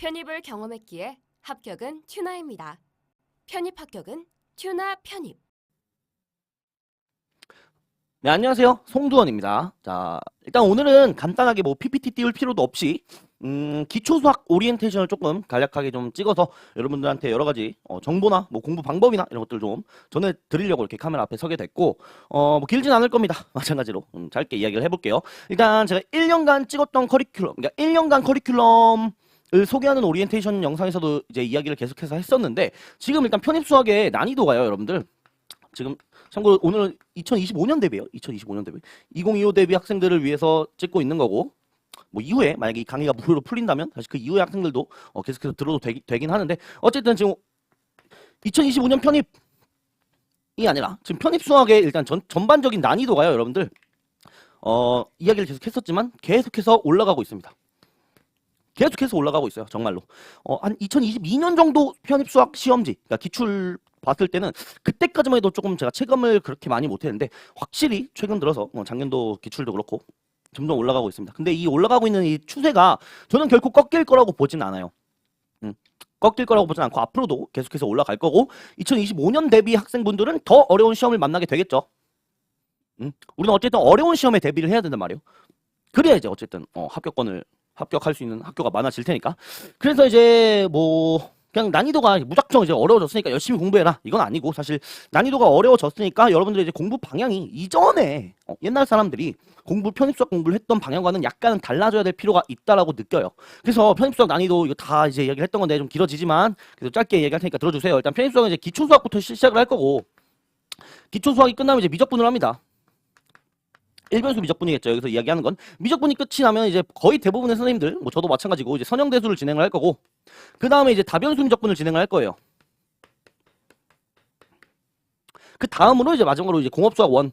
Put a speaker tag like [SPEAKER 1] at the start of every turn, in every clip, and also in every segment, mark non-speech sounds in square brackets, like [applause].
[SPEAKER 1] 편입을 경험했기에 합격은 튜나입니다. 편입 합격은 튜나 편입.
[SPEAKER 2] 네, 안녕하세요. 송두원입니다. 자, 일단 오늘은 간단하게 뭐 PPT 띄울 필요도 없이, 음, 기초수학 오리엔테이션을 조금 간략하게 좀 찍어서 여러분들한테 여러 가지 어, 정보나 뭐 공부 방법이나 이런 것들 좀 전해드리려고 이렇게 카메라 앞에 서게 됐고, 어, 뭐 길진 않을 겁니다. [laughs] 마찬가지로. 음, 짧게 이야기를 해볼게요. 일단 제가 1년간 찍었던 커리큘럼, 그러니까 1년간 커리큘럼 을 소개하는 오리엔테이션 영상에서도 이제 이야기를 계속해서 했었는데, 지금 일단 편입 수학의 난이도가요, 여러분들. 지금 참고로 오늘 2025년 대비요. 2025년 대비. 2025 대비 학생들을 위해서 찍고 있는 거고 뭐 이후에 만약에 이 강의가 무료로 풀린다면 사실 그 이후의 학생들도 어, 계속해서 들어도 되기, 되긴 하는데 어쨌든 지금 2025년 편입 이 아니라 지금 편입 수학의 일단 전, 전반적인 난이도가요, 여러분들. 어, 이야기를 계속 했었지만 계속해서 올라가고 있습니다. 계속해서 올라가고 있어요, 정말로. 어, 한 2022년 정도 편입 수학 시험지, 그러니까 기출 봤을 때는 그때까지만 해도 조금 제가 체감을 그렇게 많이 못했는데 확실히 최근 들어서 뭐 작년도 기출도 그렇고 점점 올라가고 있습니다. 근데 이 올라가고 있는 이 추세가 저는 결코 꺾일 거라고 보진 않아요. 음, 꺾일 거라고 보진 않고 앞으로도 계속해서 올라갈 거고 2025년 대비 학생분들은 더 어려운 시험을 만나게 되겠죠. 음, 우리는 어쨌든 어려운 시험에 대비를 해야 된단 말이에요. 그래야 이제 어쨌든 어, 합격권을 합격할 수 있는 학교가 많아질 테니까. 그래서 이제 뭐 그냥 난이도가 무작정 이제 어려워졌으니까 열심히 공부해라. 이건 아니고 사실 난이도가 어려워졌으니까 여러분들의 이제 공부 방향이 이전에 어, 옛날 사람들이 공부 편입수학 공부를 했던 방향과는 약간은 달라져야 될 필요가 있다라고 느껴요. 그래서 편입수학 난이도 이거 다 이제 이야기를 했던 건데 좀 길어지지만 그래도 짧게 얘기할 테니까 들어주세요. 일단 편입수학은 이제 기초수학부터 시- 시작을 할 거고 기초수학이 끝나면 이제 미적분을 합니다. 일변수 미적분이겠죠. 여기서 이야기하는 건 미적분이 끝이 나면 이제 거의 대부분의 선생님들, 뭐 저도 마찬가지고 이제 선형대수를 진행을 할 거고 그 다음에 이제 다변수 미적분을 진행을 할 거예요. 그 다음으로 이제 마지막으로 이제 공업수학 원,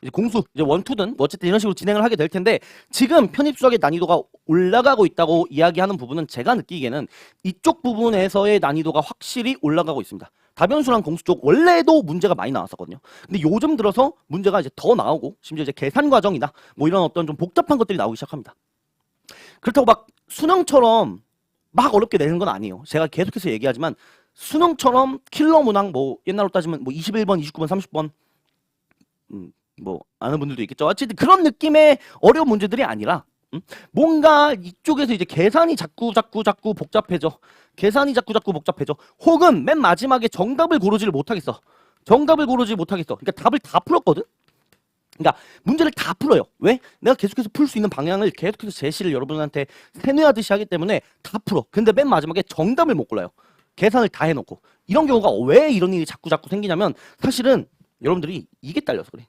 [SPEAKER 2] 이제 공수, 이제 원투든 뭐 어쨌든 이런 식으로 진행을 하게 될 텐데 지금 편입수학의 난이도가 올라가고 있다고 이야기하는 부분은 제가 느끼기에는 이쪽 부분에서의 난이도가 확실히 올라가고 있습니다. 다변수랑 공수 쪽 원래도 문제가 많이 나왔었거든요. 근데 요즘 들어서 문제가 이제 더 나오고 심지어 이제 계산 과정이나 뭐 이런 어떤 좀 복잡한 것들이 나오기 시작합니다. 그렇다고 막 수능처럼 막 어렵게 내는 건 아니에요. 제가 계속해서 얘기하지만 수능처럼 킬러 문항 뭐 옛날로 따지면 뭐 21번, 29번, 30번 음, 뭐 아는 분들도 있겠죠. 어쨌든 그런 느낌의 어려운 문제들이 아니라 음? 뭔가 이쪽에서 이제 계산이 자꾸 자꾸 자꾸 복잡해져. 계산이 자꾸 자꾸 복잡해져. 혹은 맨 마지막에 정답을 고르지를 못하겠어. 정답을 고르지 못하겠어. 그러니까 답을 다 풀었거든. 그러니까 문제를 다 풀어요. 왜? 내가 계속해서 풀 수 있는 방향을 계속해서 제시를 여러분한테 세뇌하듯이 하기 때문에 다 풀어. 근데 맨 마지막에 정답을 못 골라요. 계산을 다 해놓고. 이런 경우가 왜 이런 일이 자꾸 자꾸 생기냐면 사실은 여러분들이 이게 딸려서 그래.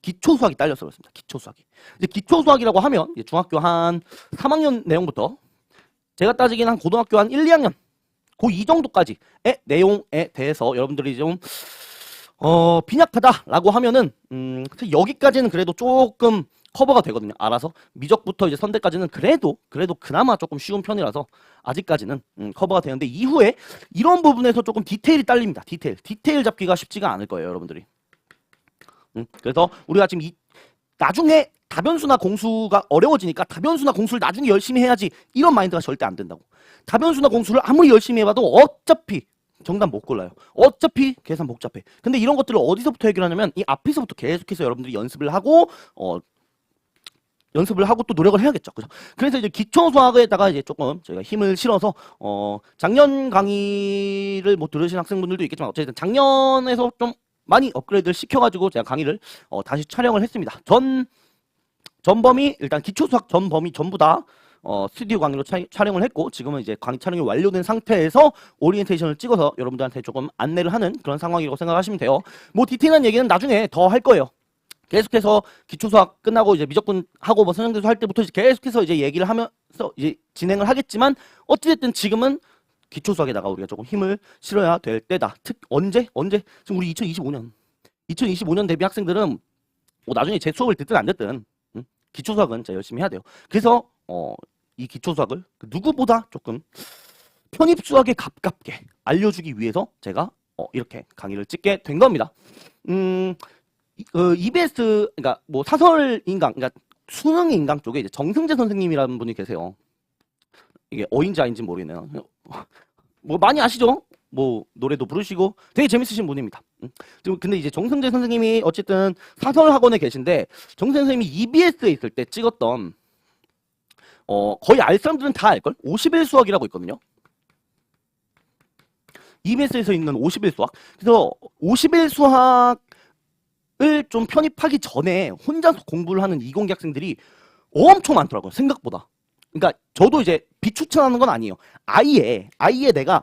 [SPEAKER 2] 기초 수학이 딸려서 그렇습니다. 기초 수학이. 이제 기초 수학이라고 하면 중학교 한 3학년 내용부터 제가 따지기엔 한 고등학교 한 1, 2학년 고2 정도까지의 내용에 대해서 여러분들이 좀 어, 빈약하다라고 하면은 음, 여기까지는 그래도 조금 커버가 되거든요. 알아서 미적부터 이제 선대까지는 그래도 그래도 그나마 조금 쉬운 편이라서 아직까지는 음, 커버가 되는데 이후에 이런 부분에서 조금 디테일이 딸립니다. 디테일. 디테일 잡기가 쉽지가 않을 거예요, 여러분들이. 음, 그래서 우리가 지금 이 나중에 다변수나 공수가 어려워지니까 다변수나 공수를 나중에 열심히 해야지 이런 마인드가 절대 안 된다고. 다변수나 공수를 아무리 열심히 해봐도 어차피 정답 못 골라요. 어차피 계산 복잡해. 근데 이런 것들을 어디서부터 해결하냐면 이 앞에서부터 계속해서 여러분들이 연습을 하고 어 연습을 하고 또 노력을 해야겠죠. 그죠? 그래서 이제 기초 수학에다가 이제 조금 저희가 힘을 실어서 어 작년 강의를 못 들으신 학생분들도 있겠지만 어쨌든 작년에서 좀 많이 업그레이드를 시켜가지고 제가 강의를 어, 다시 촬영을 했습니다. 전 전범위 일단 기초 수학 전범위 전부 다 어, 스튜디오 강의로 차- 촬영을 했고 지금은 이제 강의 촬영이 완료된 상태에서 오리엔테이션을 찍어서 여러분들한테 조금 안내를 하는 그런 상황이라고 생각하시면 돼요. 뭐 디테일한 얘기는 나중에 더 할 거예요. 계속해서 기초 수학 끝나고 이제 미적분 하고 뭐 선형대수 할 때부터 이제 계속해서 이제 얘기를 하면서 이제 진행을 하겠지만 어찌됐든 지금은 기초 수학에다가 우리가 조금 힘을 실어야 될 때다. 특 언제 언제 지금 우리 2025년 2025년 대비 학생들은 뭐 나중에 제 수업을 듣든 안 듣든 음, 기초 수학은 진짜 열심히 해야 돼요. 그래서 어, 이 기초 수학을 그 누구보다 조금 편입 수학에 가깝게 알려주기 위해서 제가 어, 이렇게 강의를 찍게 된 겁니다. 음, 이- 그 EBS 그러니까 뭐 사설 인강 그러니까 수능 인강 쪽에 이제 정승재 선생님이라는 분이 계세요. 이게 어인지 아닌지 모르겠네요. 뭐 많이 아시죠? 뭐 노래도 부르시고 되게 재밌으신 분입니다. 근데 이제 정승재 선생님이 어쨌든 사설 학원에 계신데 정승재 선생님이 EBS에 있을 때 찍었던 어 거의 알 사람들은 다 알걸? 50일 수학이라고 있거든요. EBS에서 있는 50일 수학. 그래서 50일 수학을 좀 편입하기 전에 혼자서 공부를 하는 이공계 학생들이 엄청 많더라고요. 생각보다. 그러니까 저도 이제 비추천하는 건 아니에요. 아예 아예 내가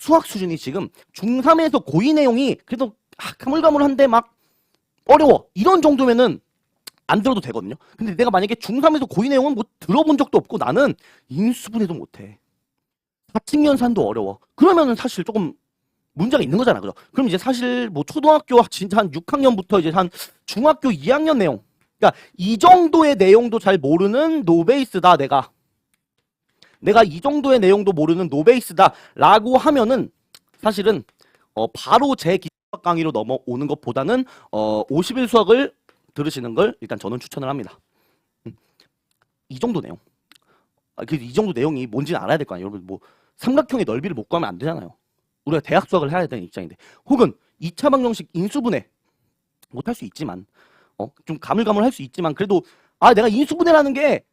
[SPEAKER 2] 수학 수준이 지금 중3에서 고2 내용이 그래도 아, 가물가물한데 막 어려워. 이런 정도면은 안 들어도 되거든요. 근데 내가 만약에 중3에서 고2 내용은 뭐 들어본 적도 없고 나는 인수분해도 못해. 사칙연산도 어려워. 그러면은 사실 조금 문제가 있는 거잖아. 그죠? 그럼 이제 사실 뭐 초등학교 진짜 한 6학년부터 이제 한 중학교 2학년 내용. 그러니까 이 정도의 내용도 잘 모르는 노베이스다, 내가. 내가 이 정도의 내용도 모르는 노베이스다라고 하면은 사실은 어 바로 제 기수학 강의로 넘어오는 것보다는 어 50일 수학을 들으시는 걸 일단 저는 추천을 합니다. 음. 이 정도 내용. 아, 그이 정도 내용이 뭔지는 알아야 될 거 아니에요. 여러분 뭐 삼각형의 넓이를 못 구하면 안 되잖아요. 우리가 대학 수학을 해야 되는 입장인데 혹은 2차 방정식 인수분해 못할 수 있지만 어 좀 가물가물할 수 있지만 그래도 아 내가 인수분해라는 게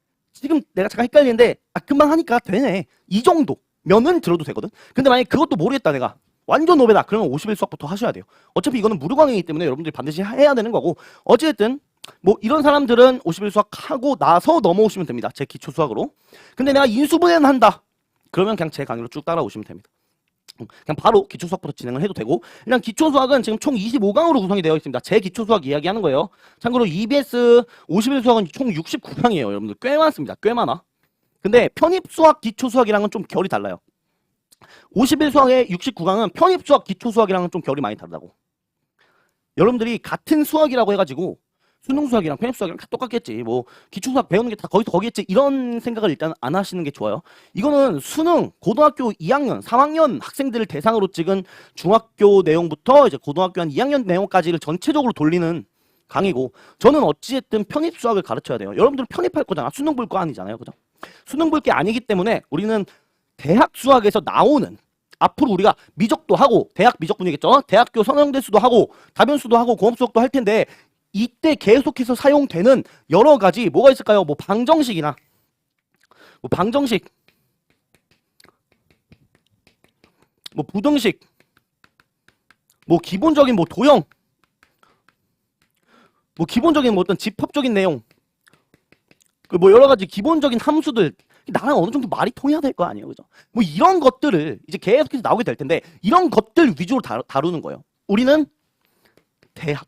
[SPEAKER 2] 지금 내가 잠깐 헷갈리는데 아 금방 하니까 되네. 이 정도 면은 들어도 되거든. 근데 만약에 그것도 모르겠다 내가. 완전 노베다. 그러면 50일 수학부터 하셔야 돼요. 어차피 이거는 무료 강의이기 때문에 여러분들이 반드시 해야 되는 거고 어찌됐든 뭐 이런 사람들은 50일 수학 하고 나서 넘어오시면 됩니다. 제 기초 수학으로. 근데 내가 인수분해는 한다. 그러면 그냥 제 강의로 쭉 따라오시면 됩니다. 음, 그냥 바로 기초 수학부터 진행을 해도 되고 일단 기초 수학은 지금 총 25강으로 구성이 되어 있습니다. 제 기초 수학 이야기하는 거예요. 참고로 EBS 51 수학은 총 69강이에요. 여러분들 꽤 많습니다. 꽤 많아. 근데 편입 수학 기초 수학이랑은 좀 결이 달라요. 51 수학의 69강은 편입 수학 기초 수학이랑은 좀 결이 많이 다르다고. 여러분들이 같은 수학이라고 해가지고 수능 수학이랑 편입 수학이랑 다 똑같겠지. 뭐 기초 수학 배우는 게 다 거기서 거기겠지. 이런 생각을 일단 안 하시는 게 좋아요. 이거는 수능 고등학교 2학년, 3학년 학생들을 대상으로 찍은 중학교 내용부터 이제 고등학교 한 2학년 내용까지를 전체적으로 돌리는 강의고 저는 어찌됐든 편입 수학을 가르쳐야 돼요. 여러분들 편입할 거잖아. 수능 볼 거 아니잖아요. 그죠? 수능 볼 게 아니기 때문에 우리는 대학 수학에서 나오는 앞으로 우리가 미적도 하고 대학 미적분이겠죠. 대학교 선형대수도 하고 다변수도 하고 공업수학도 할 텐데 이때 계속해서 사용되는 여러 가지 뭐가 있을까요? 뭐 방정식이나. 뭐 방정식. 뭐 부등식. 뭐 기본적인 뭐 도형. 뭐 기본적인 뭐 어떤 집합적인 내용. 그뭐 여러 가지 기본적인 함수들. 나랑 어느 정도 말이 통해야 될 거 아니에요 그죠? 뭐 이런 것들을 이제 계속해서 나오게 될 텐데 이런 것들 위주로 다루, 다루는 거예요. 우리는 대학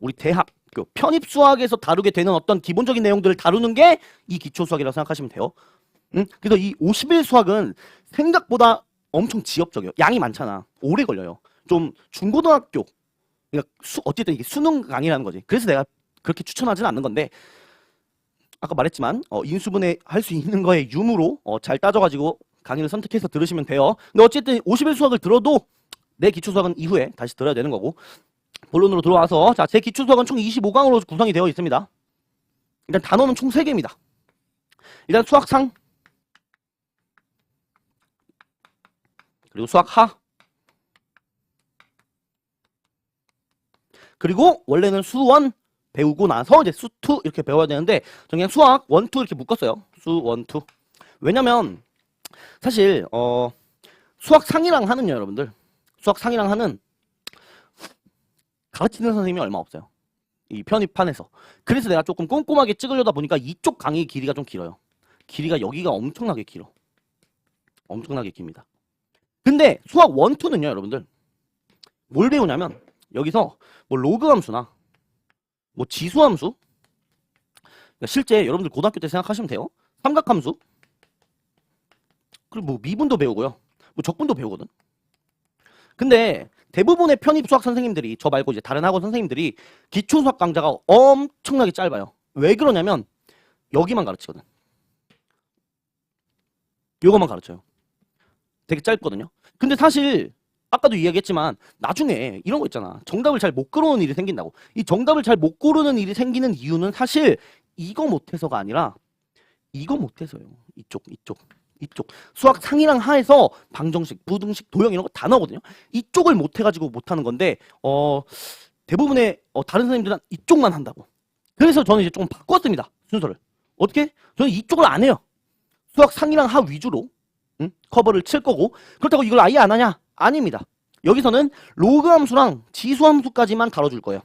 [SPEAKER 2] 우리 대학교 편입 수학에서 다루게 되는 어떤 기본적인 내용들을 다루는 게 이 기초 수학이라고 생각하시면 돼요. 응? 그래서 이 50일 수학은 생각보다 엄청 지엽적이에요. 양이 많잖아. 오래 걸려요. 좀 중고등학교 그러니까 수, 어쨌든 이게 수능 강의라는 거지. 그래서 내가 그렇게 추천하지는 않는 건데 아까 말했지만 어, 인수분해 할 수 있는 거에 유무로 어, 잘 따져가지고 강의를 선택해서 들으시면 돼요. 근데 어쨌든 50일 수학을 들어도 내 기초 수학은 이후에 다시 들어야 되는 거고 본론으로 들어와서 자, 제 기초 수학은 총 25강으로 구성이 되어 있습니다. 일단 단어는 총 3개입니다. 일단 수학상 그리고 수학하 그리고 원래는 수원 배우고 나서 이제 수투 이렇게 배워야 되는데 저 그냥 수학 원투 이렇게 묶었어요. 수 원투. 왜냐면 사실 어 수학 상이랑 하는요, 여러분들. 수학 상이랑 하는 가르치는 선생님이 얼마 없어요. 이 편입판에서. 그래서 내가 조금 꼼꼼하게 찍으려다 보니까 이쪽 강의 길이가 좀 길어요. 길이가 여기가 엄청나게 길어. 엄청나게 깁니다. 근데 수학 원투는요, 여러분들. 뭘 배우냐면 여기서 뭐 로그 함수나 뭐 지수 함수 그러니까 실제 여러분들 고등학교 때 생각하시면 돼요. 삼각 함수 그리고 뭐 미분도 배우고요. 뭐 적분도 배우거든. 근데 대부분의 편입 수학 선생님들이 저 말고 이제 다른 학원 선생님들이 기초 수학 강좌가 엄청나게 짧아요. 왜 그러냐면 여기만 가르치거든. 요거만 가르쳐요. 되게 짧거든요. 근데 사실 아까도 이야기했지만 나중에 이런 거 있잖아. 정답을 잘 못 고르는 일이 생긴다고. 이 정답을 잘 못 고르는 일이 생기는 이유는 사실 이거 못해서가 아니라 이거 못해서요. 이쪽, 이쪽, 이쪽. 수학 상이랑 하에서 방정식, 부등식, 도형 이런 거 다 나오거든요. 이쪽을 못 해가지고 못 하는 건데, 어, 대부분의 어, 다른 선생님들은 이쪽만 한다고. 그래서 저는 이제 조금 바꿨습니다. 순서를. 어떻게? 저는 이쪽을 안 해요. 수학 상이랑 하 위주로 응? 커버를 칠 거고 그렇다고 이걸 아예 안 하냐? 아닙니다. 여기서는 로그 함수랑 지수 함수까지만 다뤄줄 거예요.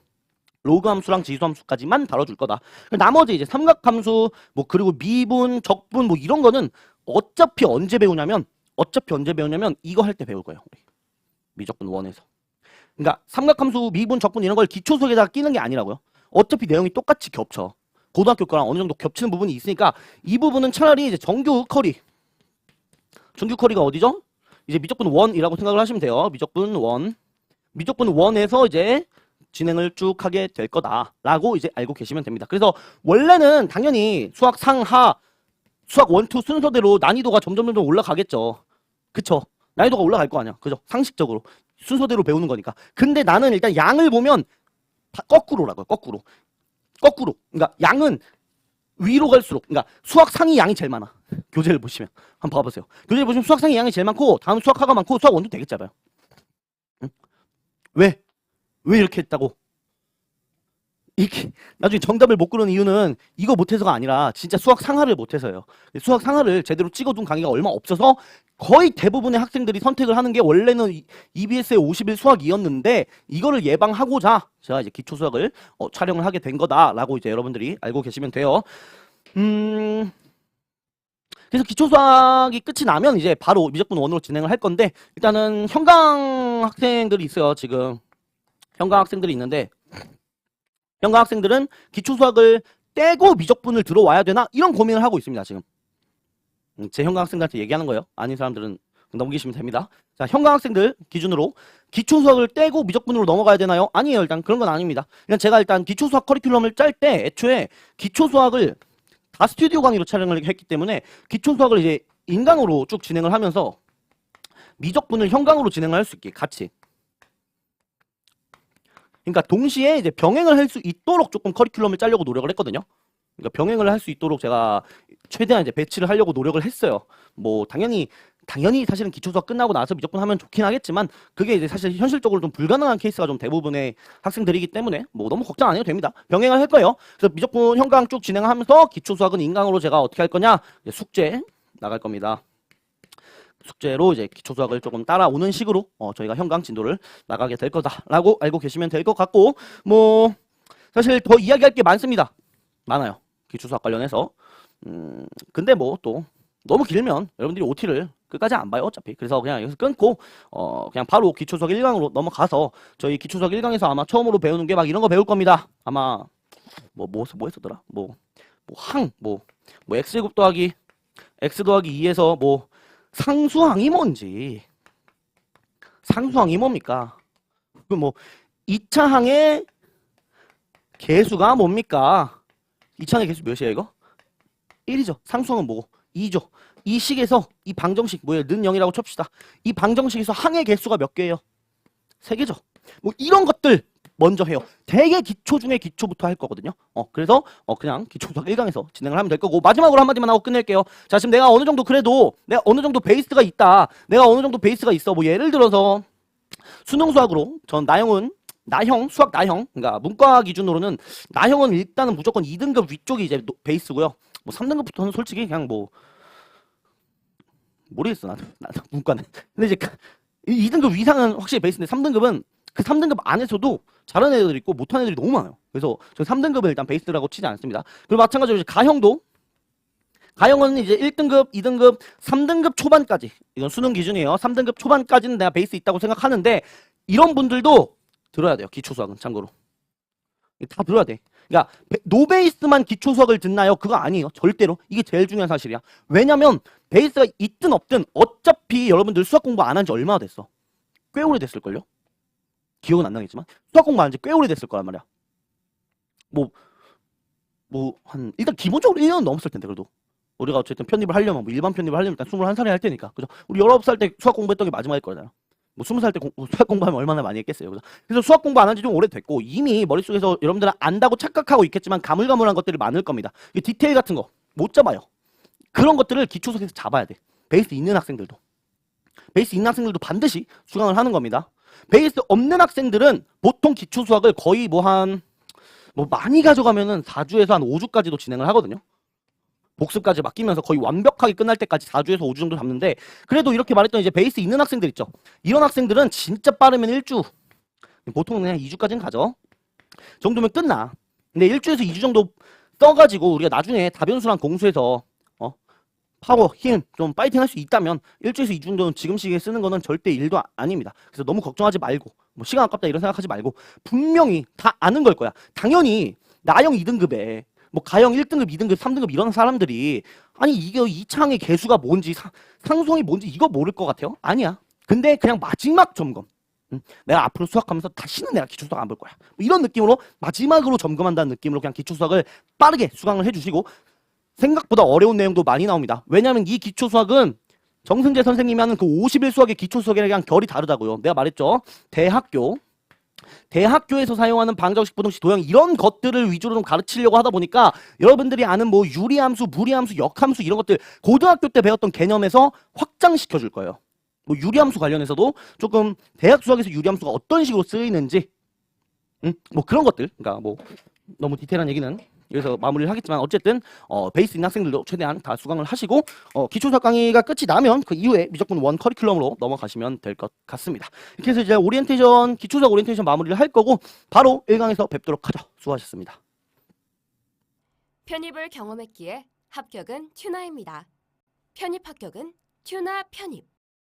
[SPEAKER 2] 로그 함수랑 지수 함수까지만 다뤄줄 거다. 나머지 이제 삼각 함수 뭐 그리고 미분, 적분 뭐 이런 거는 어차피 언제 배우냐면 어차피 언제 배우냐면 이거 할 때 배울 거예요. 우리. 미적분 원에서. 그러니까 삼각함수, 미분, 적분 이런 걸 기초 수학에다가 끼는 게 아니라고요. 어차피 내용이 똑같이 겹쳐. 고등학교 거랑 어느 정도 겹치는 부분이 있으니까 이 부분은 차라리 이제 정규 커리. 정규 커리가 어디죠? 이제 미적분 원이라고 생각을 하시면 돼요. 미적분 원. 미적분 원에서 이제 진행을 쭉 하게 될 거다라고 이제 알고 계시면 됩니다. 그래서 원래는 당연히 수학 상하 수학 원투 순서대로 난이도가 점점 점점 올라가겠죠. 그쵸? 난이도가 올라갈 거 아니야. 그죠? 상식적으로. 순서대로 배우는 거니까. 근데 나는 일단 양을 보면 다 거꾸로라고요. 거꾸로. 거꾸로. 그러니까 양은 위로 갈수록 그러니까 수학 상위 양이 제일 많아. 교재를 보시면 한번 봐보세요. 교재를 보시면 수학 상위 양이 제일 많고 다음 수학 하가 많고 수학 원도 되게 짧아요. 응? 왜? 왜 이렇게 했다고? 이렇게 나중에 정답을 못 고르는 이유는 이거 못해서가 아니라 진짜 수학 상하를 못해서요. 수학 상하를 제대로 찍어둔 강의가 얼마 없어서 거의 대부분의 학생들이 선택을 하는 게 원래는 이- EBS의 50일 수학이었는데 이거를 예방하고자 제가 이제 기초 수학을 어, 촬영을 하게 된 거다라고 이제 여러분들이 알고 계시면 돼요. 음. 그래서 기초 수학이 끝이 나면 이제 바로 미적분 원으로 진행을 할 건데 일단은 현강 학생들이 있어요, 지금. 현강 학생들이 있는데 현강 학생들은 기초 수학을 떼고 미적분을 들어와야 되나 이런 고민을 하고 있습니다, 지금. 음, 제 현강 학생들한테 얘기하는 거예요. 아닌 사람들은 넘기시면 됩니다. 자, 현강 학생들 기준으로 기초 수학을 떼고 미적분으로 넘어가야 되나요? 아니에요. 일단 그런 건 아닙니다. 그냥 제가 일단 기초 수학 커리큘럼을 짤 때 애초에 기초 수학을 다 스튜디오 강의로 촬영을 했기 때문에 기초 수학을 이제 인강으로 쭉 진행을 하면서 미적분을 현강으로 진행을 할 수 있게 같이. 그러니까 동시에 이제 병행을 할 수 있도록 조금 커리큘럼을 짜려고 노력을 했거든요. 그러니까 병행을 할 수 있도록 제가 최대한 이제 배치를 하려고 노력을 했어요. 뭐 당연히 당연히 사실은 기초 수학 끝나고 나서 미적분 하면 좋긴 하겠지만 그게 이제 사실 현실적으로 좀 불가능한 케이스가 좀 대부분의 학생들이기 때문에 뭐 너무 걱정 안 해도 됩니다. 병행을 할 거예요. 그래서 미적분 현강 쭉 진행하면서 기초 수학은 인강으로 제가 어떻게 할 거냐 숙제 나갈 겁니다. 숙제로 이제 기초 수학을 조금 따라오는 식으로 어, 저희가 현강 진도를 나가게 될 거다라고 알고 계시면 될 것 같고 뭐 사실 더 이야기할 게 많습니다. 많아요. 기초 수학 관련해서 음 근데 뭐 또 너무 길면 여러분들이 OT를 끝까지 안 봐요 어차피 그래서 그냥 여기서 끊고 어 그냥 바로 기초 수학 1강으로 넘어가서 저희 기초 수학 1강에서 아마 처음으로 배우는 게 막 이런 거 배울 겁니다. 아마 뭐 뭐 뭐 했었더라? 뭐 뭐 항 뭐뭐 x제곱 더하기 x 더하기 2에서 뭐 상수항이 뭔지 상수항이 뭡니까? 그 뭐 2차 항의 개수가 뭡니까? 2차 항의 개수 몇이에요 이거? 1이죠. 상수항은 뭐고? 2죠. 이 식에서 이 방정식 뭐예요? 는 0이라고 칩시다. 이 방정식에서 항의 개수가 몇 개예요? 3개죠. 뭐 이런 것들 먼저 해요. 되게 기초 중에 기초부터 할 거거든요. 어, 그래서 어 그냥 기초 수학 1강에서 진행을 하면 될 거고 마지막으로 한마디만 하고 끝낼게요. 자, 지금 내가 어느 정도 그래도 내가 어느 정도 베이스가 있다. 내가 어느 정도 베이스가 있어. 뭐 예를 들어서 수능 수학으로 전 나형은 나형 수학 나형 그러니까 문과 기준으로는 나형은 일단은 무조건 2등급 위쪽이 이제 노- 베이스고요. 뭐 3등급부터는 솔직히 그냥 뭐 모르겠어 나도 [laughs] 나도 문과는 근데 이제 2등급 위상은 확실히 베이스인데 3등급은 그 3등급 안에서도 잘하는 애들 있고 못하는 애들이 너무 많아요. 그래서 저 3등급을 일단 베이스라고 치지 않습니다. 그리고 마찬가지로 이제 가형도 가형은 이제 1등급, 2등급, 3등급 초반까지 이건 수능 기준이에요. 3등급 초반까지는 내가 베이스 있다고 생각하는데 이런 분들도 들어야 돼요. 기초 수학은 참고로 다 들어야 돼. 그러니까 베- 노베이스만 기초 수학을 듣나요? 그거 아니에요. 절대로 이게 제일 중요한 사실이야. 왜냐면 베이스가 있든 없든 어차피 여러분들 수학 공부 안 한 지 얼마나 됐어? 꽤 오래 됐을걸요? 기억은 안 나겠지만 수학 공부 안한지꽤 오래 됐을 거란 말이야. 뭐 뭐 한 일단 기본적으로 1년 넘었을 텐데 그래도 우리가 어쨌든 편입을 하려면 뭐 일반 편입을 하려면 일단 21살에 할 테니까 그죠? 우리 19살 때 수학 공부했던 게 마지막일 거잖아요. 뭐 20살 때 공- 수학 공부하면 얼마나 많이 했겠어요. 그죠? 그래서 수학 공부 안 한 지 좀 오래됐고 이미 머릿속에서 여러분들은 안다고 착각하고 있겠지만 가물가물한 것들이 많을 겁니다. 이 디테일 같은 거 못 잡아요. 그런 것들을 기초수학에서 잡아야 돼. 베이스 있는 학생들도. 베이스 있는 학생들도 반드시 수강을 하는 겁니다. 베이스 없는 학생들은 보통 기초 수학을 거의 뭐 한, 뭐 많이 가져가면은 4주에서 한 5주까지도 진행을 하거든요. 복습까지 맡기면서 거의 완벽하게 끝날 때까지 4주에서 5주 정도 잡는데 그래도 이렇게 말했던 이제 베이스 있는 학생들 있죠. 이런 학생들은 진짜 빠르면 1주, 보통은 그냥 2주까지는 가죠. 정도면 끝나. 근데 1주에서 2주 정도 써가지고 우리가 나중에 다변수랑 공수에서 어 파워, 힘, 좀 파이팅 할 수 있다면 1주에서 2주 정도는 지금 시기에 쓰는 거는 절대 일도 아- 아닙니다. 그래서 너무 걱정하지 말고 뭐 시간 아깝다 이런 생각하지 말고 분명히 다 아는 걸 거야. 당연히 나영 2등급에 뭐 가영 1등급, 2등급, 3등급 이런 사람들이 아니 이게 이 창의 개수가 뭔지 사- 상성이 뭔지 이거 모를 것 같아요? 아니야. 근데 그냥 마지막 점검. 응? 내가 앞으로 수학하면서 다시는 내가 기초 수학 안 볼 거야. 뭐 이런 느낌으로 마지막으로 점검한다는 느낌으로 그냥 기초 수학을 빠르게 수강을 해주시고 생각보다 어려운 내용도 많이 나옵니다. 왜냐하면 이 기초 수학은 정승재 선생님이 하는 그 50일 수학의 기초 수학이랑 결이 다르다고요. 내가 말했죠. 대학교 대학교에서 사용하는 방정식, 부등식, 도형 이런 것들을 위주로 좀 가르치려고 하다 보니까 여러분들이 아는 뭐 유리함수, 무리함수, 역함수 이런 것들 고등학교 때 배웠던 개념에서 확장시켜 줄 거예요. 뭐 유리함수 관련해서도 조금 대학 수학에서 유리함수가 어떤 식으로 쓰이는지 음, 뭐 그런 것들 그러니까 뭐 너무 디테일한 얘기는 여기서 마무리를 하겠지만 어쨌든 어, 베이스 있는 학생들도 최대한 다 수강을 하시고 어, 기초수학 강의가 끝이 나면 그 이후에 무조건 원 커리큘럼으로 넘어가시면 될 것 같습니다. 이렇게 해서 이제 오리엔테이션 기초수학 오리엔테이션 마무리를 할 거고 바로 1강에서 뵙도록 하죠. 수고하셨습니다.
[SPEAKER 1] 편입을 경험했기에 합격은 튜나입니다. 편입 합격은 튜나 편입.